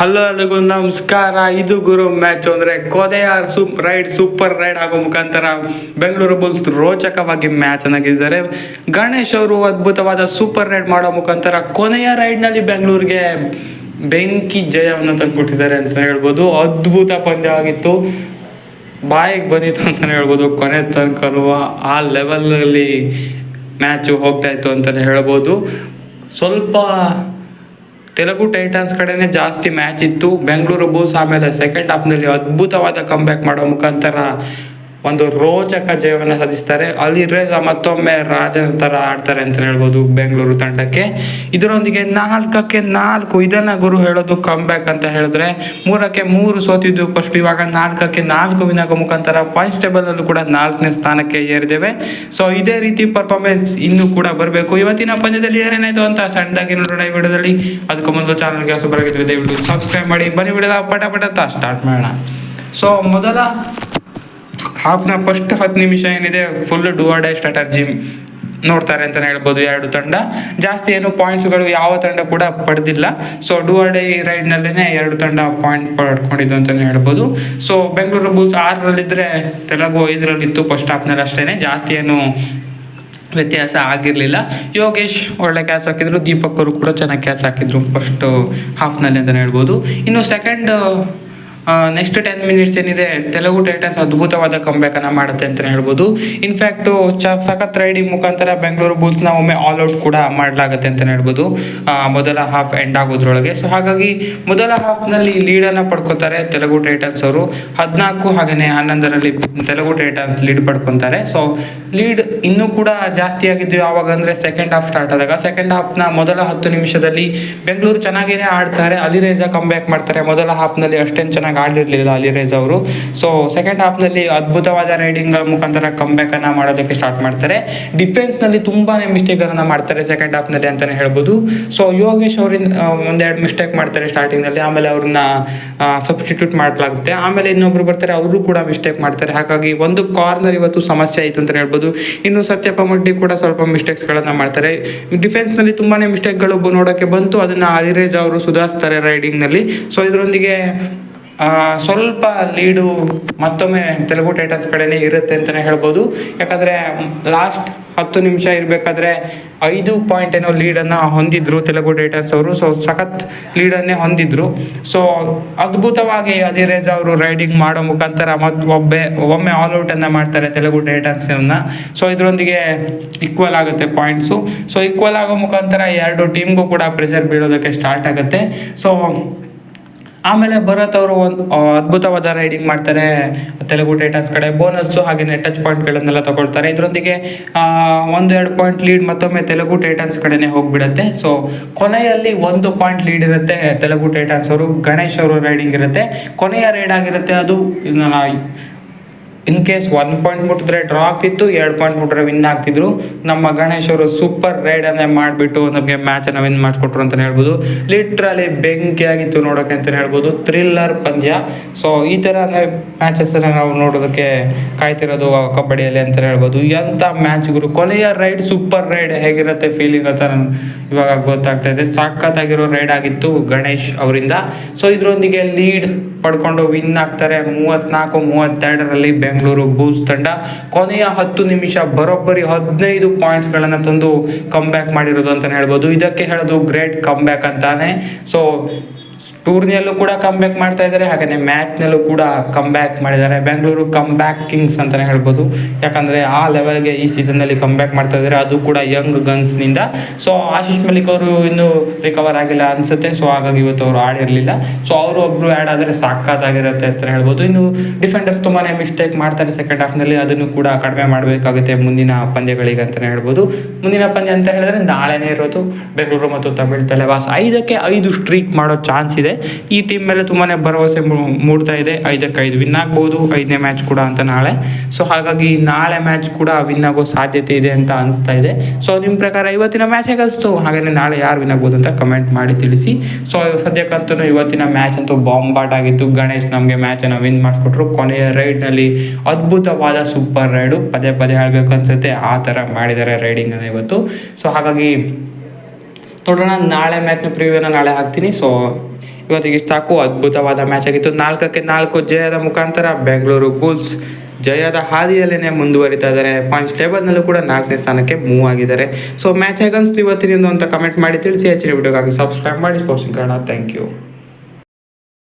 Hello ನಮಸ್ಕಾರ. ಇದು ಗುರು ಮ್ಯಾಚ್ ಅಂದ್ರೆ ಕೊದೆಯ ಸೂಪ್ ರೈಡ್ ಸೂಪರ್ ರೈಡ್ ಆಗೋ ಮುಖಾಂತರ ಬೆಂಗಳೂರು ಬುಲ್ಸ್ ರೋಚಕವಾಗಿ ಮ್ಯಾಚ್ ಗೆದ್ದಿದ್ದಾರೆ ಗಣೇಶ್ ಅವರು ಅದ್ಭುತವಾದ ಸೂಪರ್ ರೈಡ್ ಮಾಡೋ ಮುಖಾಂತರ ಕೊನೆಯ ರೈಡ್ನಲ್ಲಿ ಬೆಂಗಳೂರಿಗೆ ಬೆಂಕಿ ಜಯವನ್ನು ತಂದುಕೊಟ್ಟಿದ್ದಾರೆ ಅಂತ ಹೇಳ್ಬೋದು. ಅದ್ಭುತ ಪಂದ್ಯ ಆಗಿತ್ತು. ಬಾಯಿಗೆ ಬಂದಿತ್ತು ಅಂತಲೇ ಹೇಳ್ಬೋದು. ಕೊನೆ ತನಕ ಆ ಲೆವೆಲಲ್ಲಿ ಮ್ಯಾಚು ಹೋಗ್ತಾ ಇತ್ತು ಅಂತಲೇ ಹೇಳ್ಬೋದು. ಸ್ವಲ್ಪ ತೆಲುಗು ಟೈಟನ್ಸ್ ಕಡೆನೇ ಜಾಸ್ತಿ ಮ್ಯಾಚ್ ಇತ್ತು. ಬೆಂಗಳೂರು ಬೂಸ್ ಆಮೇಲೆ ಸೆಕೆಂಡ್ ಹಾಫ್ನಲ್ಲಿ ಅದ್ಭುತವಾದ ಕಂಬ್ಯಾಕ್ ಮಾಡೋ ಮುಖಾಂತರ ಒಂದು ರೋಚಕ ಜಯವನ್ನು ಸಾಧಿಸ್ತಾರೆ. ಅಲ್ಲಿ ರೇಜಾ ಮತ್ತೊಮ್ಮೆ ರಾಜನ ಥರ ಆಡ್ತಾರೆ ಅಂತ ಹೇಳ್ಬೋದು ಬೆಂಗಳೂರು ತಂಡಕ್ಕೆ. ಇದರೊಂದಿಗೆ ನಾಲ್ಕಕ್ಕೆ ನಾಲ್ಕು, ಇದನ್ನ ಗುರು ಹೇಳೋದು ಕಂಬ್ಯಾಕ್ ಅಂತ ಹೇಳಿದ್ರೆ ಮೂರಕ್ಕೆ ಮೂರು ಸೋತಿದ್ದು ಫಸ್ಟ್ ಇವಾಗ ನಾಲ್ಕಕ್ಕೆ ನಾಲ್ಕು ವಿನಾಗ ಮುಖಾಂತರ ಪಾಯಿಂಟ್ಸ್ ಟೇಬಲ್ ಅಲ್ಲೂ ಕೂಡ ನಾಲ್ಕನೇ ಸ್ಥಾನಕ್ಕೆ ಏರಿದ್ದೇವೆ ಸೊ ಇದೇ ರೀತಿ ಪರ್ಫಾರ್ಮೆನ್ಸ್ ಇನ್ನೂ ಕೂಡ ಬರಬೇಕು. ಇವತ್ತಿನ ಪಂದ್ಯದಲ್ಲಿ ಏನೇನಾಯಿತು ಅಂತ ಸಣ್ಣದಾಗಿ ನೋಡೋಣ ಈ ವಿಡಿಯೋದಲ್ಲಿ. ಅದಕ್ಕೂ ಮೊದಲು ಚಾನಲ್ಗೆ ಹೊಸಬರಾಗಿದ್ರೆ ದಯವಿಟ್ಟು ಸಬ್ಸ್ಕ್ರೈಬ್ ಮಾಡಿ. ಬನ್ನಿ ವಿಡಿಯೋದ ಪಟ ಪಟ ಅಂತ ಸ್ಟಾರ್ಟ್ ಮಾಡೋಣ. ಸೊ ಮೊದಲ ಹಾಫ್ನ ಫಸ್ಟ್ ಹತ್ತು ನಿಮಿಷ ಏನಿದೆ ಫುಲ್ ಡೈ ಸ್ಟ್ರಾಟರ್ಜಿ ನೋಡ್ತಾರೆ ಅಂತಲೇ ಹೇಳ್ಬೋದು ಎರಡು ತಂಡ. ಜಾಸ್ತಿ ಏನು ಪಾಯಿಂಟ್ಸ್ಗಳು ಯಾವ ತಂಡ ಕೂಡ ಪಡೆದಿಲ್ಲ. ಸೊ ಡೈ ರೈಡ್ನಲ್ಲೇ ಎರಡು ತಂಡ ಪಾಯಿಂಟ್ ಪಡ್ಕೊಂಡಿದ್ದು ಅಂತಲೇ ಹೇಳ್ಬೋದು. ಸೊ ಬೆಂಗಳೂರು ಬುಲ್ಸ್ ಆರರಲ್ಲಿದ್ದರೆ ತೆಲುಗು ಐದರಲ್ಲಿತ್ತು ಫಸ್ಟ್ ಹಾಫ್ನಲ್ಲಿ ಅಷ್ಟೇ ಜಾಸ್ತಿ ಏನು ವ್ಯತ್ಯಾಸ ಆಗಿರಲಿಲ್ಲ. ಯೋಗೇಶ್ ಒಳ್ಳೆ ಕ್ಯಾಚ್ ಹಾಕಿದ್ರು. ದೀಪಕ್ ಅವರು ಕೂಡ ಚೆನ್ನಾಗಿ ಕ್ಯಾಚ್ ಹಾಕಿದ್ರು ಫಸ್ಟ್ ಹಾಫ್ನಲ್ಲಿ ಅಂತಲೇ ಹೇಳ್ಬೋದು. ಇನ್ನು ಸೆಕೆಂಡ್ ನೆಕ್ಸ್ಟ್ ಟೆನ್ ಮಿನಿಟ್ಸ್ ಏನಿದೆ, ತೆಲುಗು ಟೈಟನ್ಸ್ ಅದ್ಭುತವಾದ ಕಂಬ್ಯಾಕನ್ನು ಮಾಡುತ್ತೆ ಅಂತಲೇ ಹೇಳ್ಬೋದು. ಇನ್ಫ್ಯಾಕ್ಟು ಚ, ಸಖತ್ ರೈಡಿಂಗ್ ಮುಖಾಂತರ ಬೆಂಗಳೂರು ಬುಲ್ಸ್ನ ಒಮ್ಮೆ ಆಲ್ ಔಟ್ ಕೂಡ ಮಾಡಲಾಗುತ್ತೆ ಅಂತಲೇ ಹೇಳ್ಬೋದು. ಮೊದಲ ಹಾಫ್ ಎಂಡ್ ಆಗೋದ್ರೊಳಗೆ. ಸೊ ಹಾಗಾಗಿ ಮೊದಲ ಹಾಫ್ನಲ್ಲಿ ಲೀಡನ್ನು ಪಡ್ಕೋತಾರೆ ತೆಲುಗು ಟೈಟನ್ಸ್ ಅವರು. ಹದಿನಾಲ್ಕು ಹಾಗೆಯೇ ಹನ್ನೊಂದರಲ್ಲಿ ತೆಲುಗು ಟೈಟನ್ಸ್ ಲೀಡ್ ಪಡ್ಕೊತಾರೆ. ಸೊ ಲೀಡ್ ಇನ್ನೂ ಕೂಡ ಜಾಸ್ತಿ ಆಗಿದ್ದು ಯಾವಾಗ ಅಂದರೆ ಸೆಕೆಂಡ್ ಹಾಫ್ ಸ್ಟಾರ್ಟ್ ಆದಾಗ. ಸೆಕೆಂಡ್ ಹಾಫ್ನ ಮೊದಲ ಹತ್ತು ನಿಮಿಷದಲ್ಲಿ ಬೆಂಗಳೂರು ಚೆನ್ನಾಗೇನೆ ಆಡ್ತಾರೆ, ಅಲಿರೇಜಾ ಕಂಬ್ಯಾಕ್ ಮಾಡ್ತಾರೆ. ಮೊದಲ ಹಾಫ್ನಲ್ಲಿ ಅಷ್ಟೇನು ಚೆನ್ನಾಗಿ ಆಡಿರಲಿಲ್ಲ ಅಲಿರೇಜ್ ಅವರು. ಸೊ ಸೆಕೆಂಡ್ ಹಾಫ್ನಲ್ಲಿ ಅದ್ಭುತವಾದ ರೈಡಿಂಗ್ ಮುಖಾಂತರ ಕಂಬ್ಯಾಕ್ ಅನ್ನ ಮಾಡೋದಕ್ಕೆ ಸ್ಟಾರ್ಟ್ ಮಾಡ್ತಾರೆ. ಡಿಫೆನ್ಸ್ನಲ್ಲಿ ತುಂಬಾನೇ ಮಿಸ್ಟೇಕ್ಗಳನ್ನು ಮಾಡ್ತಾರೆ ಸೆಕೆಂಡ್ ಹಾಫ್ನಲ್ಲಿ ಅಂತಲೇ ಹೇಳ್ಬೋದು. ಸೊ ಯೋಗೇಶ್ ಅವರಿಂದ ಒಂದೆರಡು ಮಿಸ್ಟೇಕ್ ಮಾಡ್ತಾರೆ ಸ್ಟಾರ್ಟಿಂಗ್ನಲ್ಲಿ ಆಮೇಲೆ ಅವ್ರನ್ನ ಸಬ್ಸ್ಟಿಟ್ಯೂಟ್ ಮಾಡಲಾಗುತ್ತೆ. ಆಮೇಲೆ ಇನ್ನೊಬ್ರು ಬರ್ತಾರೆ, ಅವರು ಕೂಡ ಮಿಸ್ಟೇಕ್ ಮಾಡ್ತಾರೆ. ಹಾಗಾಗಿ ಒಂದು ಕಾರ್ನರ್ ಇವತ್ತು ಸಮಸ್ಯೆ ಆಯಿತು ಅಂತ ಹೇಳ್ಬೋದು. ಇನ್ನು ಸತ್ಯಪ್ಪ ಮಡ್ಡಿ ಕೂಡ ಸ್ವಲ್ಪ ಮಿಸ್ಟೇಕ್ಸ್ಗಳನ್ನು ಮಾಡ್ತಾರೆ. ಡಿಫೆನ್ಸ್ನಲ್ಲಿ ತುಂಬಾನೇ ಮಿಸ್ಟೇಕ್ಗಳು ನೋಡೋಕ್ಕೆ ಬಂತು. ಅದನ್ನ ಅಲಿರೇಜ್ ಅವರು ಸುಧಾರಿಸ್ತಾರೆ ರೈಡಿಂಗ್ನಲ್ಲಿ ಸೊ ಇದರೊಂದಿಗೆ ಸ್ವಲ್ಪ ಲೀಡು ಮತ್ತೊಮ್ಮೆ ತೆಲುಗು ಟೈಟನ್ಸ್ ಕಡೆನೇ ಇರುತ್ತೆ ಅಂತಲೇ ಹೇಳ್ಬೋದು. ಯಾಕಂದರೆ, ಲಾಸ್ಟ್ ಹತ್ತು ನಿಮಿಷ ಇರಬೇಕಾದ್ರೆ ಐದು ಪಾಯಿಂಟ್ ಏನೋ ಲೀಡನ್ನು ಹೊಂದಿದ್ರು ತೆಲುಗು ಟೈಟನ್ಸ್ ಅವರು. ಸೊ ಸಖತ್ ಲೀಡನ್ನೇ ಹೊಂದಿದ್ರು. ಸೊ ಅದ್ಭುತವಾಗಿ ಅದಿರೇಜ್ ಅವರು ರೈಡಿಂಗ್ ಮಾಡೋ ಮುಖಾಂತರ ಮತ್ತು ಒಬ್ಬೆ, ಒಮ್ಮೆ ಆಲ್ ಔಟನ್ನು ಮಾಡ್ತಾರೆ ತೆಲುಗು ಟೈಟನ್ಸನ್ನು ಸೊ ಇದರೊಂದಿಗೆ ಈಕ್ವಲ್ ಆಗುತ್ತೆ ಪಾಯಿಂಟ್ಸು ಸೊ ಈಕ್ವಲ್ ಆಗೋ ಮುಖಾಂತರ ಎರಡು ಟೀಮ್ಗೂ ಕೂಡ ಪ್ರೆಷರ್ ಬೀಳೋದಕ್ಕೆ ಸ್ಟಾರ್ಟ್ ಆಗುತ್ತೆ. ಸೊ ಆಮೇಲೆ ಭರತ್ ಅವರು ಒಂದು ಅದ್ಭುತವಾದ ರೈಡಿಂಗ್ ಮಾಡ್ತಾರೆ. ತೆಲುಗು ಟೈಟನ್ಸ್ ಕಡೆ ಬೋನಸ್ಸು ಹಾಗೆಯೇ ಟಚ್ ಪಾಯಿಂಟ್ಗಳನ್ನೆಲ್ಲ ತಗೊಳ್ತಾರೆ. ಇದರೊಂದಿಗೆ ಒಂದು, ಎರಡು ಪಾಯಿಂಟ್ ಲೀಡ್ ಮತ್ತೊಮ್ಮೆ ತೆಲುಗು ಟೈಟನ್ಸ್ ಕಡೆನೇ ಹೋಗ್ಬಿಡತ್ತೆ. ಸೊ ಕೊನೆಯಲ್ಲಿ ಒಂದು ಪಾಯಿಂಟ್ ಲೀಡ್ ಇರುತ್ತೆ ತೆಲುಗು ಟೈಟನ್ಸ್ ಅವರು, ಗಣೇಶ್ ಅವರು ರೈಡಿಂಗ್ ಇರುತ್ತೆ. ಕೊನೆಯ ರೈಡ್ ಆಗಿರುತ್ತೆ ಅದು ಇನ್ ಕೇಸ್ ಒನ್ ಪಾಯಿಂಟ್ ಮುಟ್ಟಿದ್ರೆ ಡ್ರಾ ಆಗ್ತಿತ್ತು, ಎರಡು ಪಾಯಿಂಟ್ ಮುಟ್ರೆ ವಿನ್ ಆಗ್ತಿದ್ರು. ನಮ್ಮ ಗಣೇಶ್ ಅವರು ಸೂಪರ್ ರೈಡ್ ಅನ್ನೇ ಮಾಡಿಬಿಟ್ಟು ನಮಗೆ ಮ್ಯಾಚನ್ನು ವಿನ್ ಮಾಡಿಕೊಟ್ರು ಅಂತಲೇ ಹೇಳ್ಬೋದು. ಲಿಟ್ರಲಿ ಬೆಂಕಿ ಆಗಿತ್ತು ನೋಡೋಕೆ ಅಂತಲೇ ಹೇಳ್ಬೋದು. ಥ್ರಿಲ್ಲರ್ ಪಂದ್ಯ. ಸೊ ಈ ಥರ ಮ್ಯಾಚಸ್ಸನ್ನು ನಾವು ನೋಡೋದಕ್ಕೆ ಕಾಯ್ತಿರೋದು ಕಬಡ್ಡಿಯಲ್ಲಿ ಅಂತಲೇ ಹೇಳ್ಬೋದು. ಎಂಥ ಮ್ಯಾಚ್ ಗುರು, ಕೊನೆಯ ರೈಡ್ ಸೂಪರ್ ರೈಡ್ ಹೇಗಿರುತ್ತೆ ಫೀಲಿಂಗ್ ಅಂತ ನಾನು ಇವಾಗ ಗೊತ್ತಾಗ್ತಾ ಇದೆ. ಸಾಕತ್ತಾಗಿರೋ ರೈಡ್ ಆಗಿತ್ತು ಗಣೇಶ್ ಅವರಿಂದ. ಸೊ ಇದರೊಂದಿಗೆ ಲೀಡ್ ಪಡ್ಕೊಂಡು ವಿನ್ ಆಗ್ತಾರೆ. ಮೂವತ್ನಾಲ್ಕು, ಮೂವತ್ತೆರಡರಲ್ಲಿ ಬೆಂಗಳೂರು ಬೂಲ್ಸ್ ತಂಡ ಕೊನೆಯ ಹತ್ತು ನಿಮಿಷ ಬರೋಬ್ಬರಿ ಹದಿನೈದು ಪಾಯಿಂಟ್ಸ್ಗಳನ್ನು ತಂದು ಕಮ್ ಬ್ಯಾಕ್ ಮಾಡಿರೋದು ಅಂತಲೇ ಹೇಳ್ಬೋದು. ಇದಕ್ಕೆ ಹೇಳೋದು ಗ್ರೇಟ್ ಕಮ್ಬ್ಯಾಕ್ ಅಂತಾನೆ. ಸೊ ಟೂರ್ನಿಯಲ್ಲೂ ಕೂಡ ಕಮ್ಬ್ಯಾಕ್ ಮಾಡ್ತಾ ಇದ್ದಾರೆ. ಹಾಗೆಯೇ ಮ್ಯಾಚ್ನಲ್ಲೂ ಕೂಡ ಕಮ್ಬ್ಯಾಕ್ ಮಾಡಿದ್ದಾರೆ. ಬೆಂಗಳೂರು ಕಮ್ಬ್ಯಾಕ್ ಕಿಂಗ್ಸ್ ಅಂತಲೇ ಹೇಳ್ಬೋದು. ಯಾಕಂದರೆ ಆ ಲೆವೆಲ್ಗೆ ಈ ಸೀಸನ್ನಲ್ಲಿ ಕಮ್ಬ್ಯಾಕ್ ಮಾಡ್ತಾ ಇದ್ದಾರೆ. ಅದು ಕೂಡ ಯಂಗ್ ಗನ್ಸ್ನಿಂದ ಸೊ ಆಶೀಶ್ ಮಲಿಕ್ ಅವರು ಇನ್ನೂ ರಿಕವರ್ ಆಗಿಲ್ಲ ಅನ್ಸುತ್ತೆ. ಸೊ ಹಾಗಾಗಿ ಇವತ್ತು ಅವರು ಆಡಿರಲಿಲ್ಲ. ಸೊ ಅವರು ಒಬ್ಬರು ಆ್ಯಡ್ ಆದರೆ ಸಾಕಾಗಿರುತ್ತೆ ಅಂತ ಹೇಳ್ಬೋದು. ಇನ್ನು ಡಿಫೆಂಡರ್ಸ್ ತುಂಬಾ ಮಿಸ್ಟೇಕ್ ಮಾಡ್ತಾರೆ ಸೆಕೆಂಡ್ ಹಾಫ್ನಲ್ಲಿ ಅದನ್ನು ಕೂಡ ಕಡಿಮೆ ಮಾಡಬೇಕಾಗುತ್ತೆ ಮುಂದಿನ ಪಂದ್ಯಗಳಿಗೆ ಅಂತಲೇ ಹೇಳ್ಬೋದು. ಮುಂದಿನ ಪಂದ್ಯ ಅಂತ ಹೇಳಿದ್ರೆ ನಾಳೆನೇ ಇರೋದು. ಬೆಂಗಳೂರು ಮತ್ತು ತಮಿಳ್ ತಲೆವಾಸ್. ಐದಕ್ಕೆ ಐದು ಸ್ಟ್ರೀಕ್ ಮಾಡೋ ಚಾನ್ಸ್ ಇದೆ. ಈ ಟೀಮ್ ಮೇಲೆ ತುಂಬಾ ಭರವಸೆ ಮೂಡ್ತಾ ಇದೆ. ಐದಕ್ಕೆ ಐದು ವಿನ್ ಆಗ್ಬೋದು, ಐದನೇ ಮ್ಯಾಚ್ ಕೂಡ ಅಂತ ನಾಳೆ. ಸೊ ಹಾಗಾಗಿ ನಾಳೆ ಮ್ಯಾಚ್ ಕೂಡ ವಿನ್ ಆಗೋ ಸಾಧ್ಯತೆ ಇದೆ ಅಂತ ಅನಿಸ್ತಾ ಇದೆ. ಸೊ ನಿಮ್ಮ ಪ್ರಕಾರ ಇವತ್ತಿನ ಮ್ಯಾಚ್ ಹೇಗನ್ನಿಸ್ತು ಹಾಗೆ ನಾಳೆ ಯಾರು ವಿನ್ ಆಗ್ಬೋದು ಅಂತ ಕಮೆಂಟ್ ಮಾಡಿ ತಿಳಿಸಿ. ಸೊ ಸದ್ಯಕ್ಕಂತೂ ಇವತ್ತಿನ ಮ್ಯಾಚ್ ಅಂತೂ ಬಾಂಬಾಟ್ ಆಗಿತ್ತು. ಗಣೇಶ್ ನಮಗೆ ಮ್ಯಾಚನ್ನು ವಿನ್ ಮಾಡಿಸ್ಕೊಟ್ರು. ಕೊನೆಯ ರೈಡ್ನಲ್ಲಿ ಅದ್ಭುತವಾದ ಸೂಪರ್ ರೈಡು ಪದೇ ಪದೇ ಹೇಳಬೇಕು ಅನ್ಸುತ್ತೆ. ಆ ಥರ ಮಾಡಿದ್ದಾರೆ ರೈಡಿಂಗನ್ನು ಇವತ್ತು. ಸೊ ಹಾಗಾಗಿ ನೋಡೋಣ. ನಾಳೆ ಮ್ಯಾಚ್ನ ಪ್ರಿವ್ಯೂನ ನಾಳೆ ಹಾಕ್ತೀನಿ. ಸೊ ಇವತ್ತಿಗೆ ಸಾಕು ಅದ್ಭುತವಾದ ಮ್ಯಾಚ್ ಆಗಿತ್ತು. ನಾಲ್ಕಕ್ಕೆ ನಾಲ್ಕು ಜಯದ ಮುಖಾಂತರ ಬೆಂಗಳೂರು ಬುಲ್ಸ್ ಜಯದ ಹಾದಿಯಲ್ಲೇ ಮುಂದುವರಿತಾ ಇದ್ದಾರೆ. ಪಾಯಿಂಟ್ಸ್ ಟೇಬಲ್ನಲ್ಲೂ ಕೂಡ ನಾಲ್ಕನೇ ಸ್ಥಾನಕ್ಕೆ ಮೂವ್ ಆಗಿದ್ದಾರೆ. ಸೊ ಮ್ಯಾಚ್ ಹೇಗನ್ಸ್ತು ಇವತ್ತಿನಿಂದ ಅಂತ ಕಮೆಂಟ್ ಮಾಡಿ ತಿಳಿಸಿ. ಹೆಚ್ಚಿನ ವಿಡಿಯೋಗಾಗಿ ಸಬ್ಸ್ಕ್ರೈಬ್ ಮಾಡಿ. Sports Kannada thank you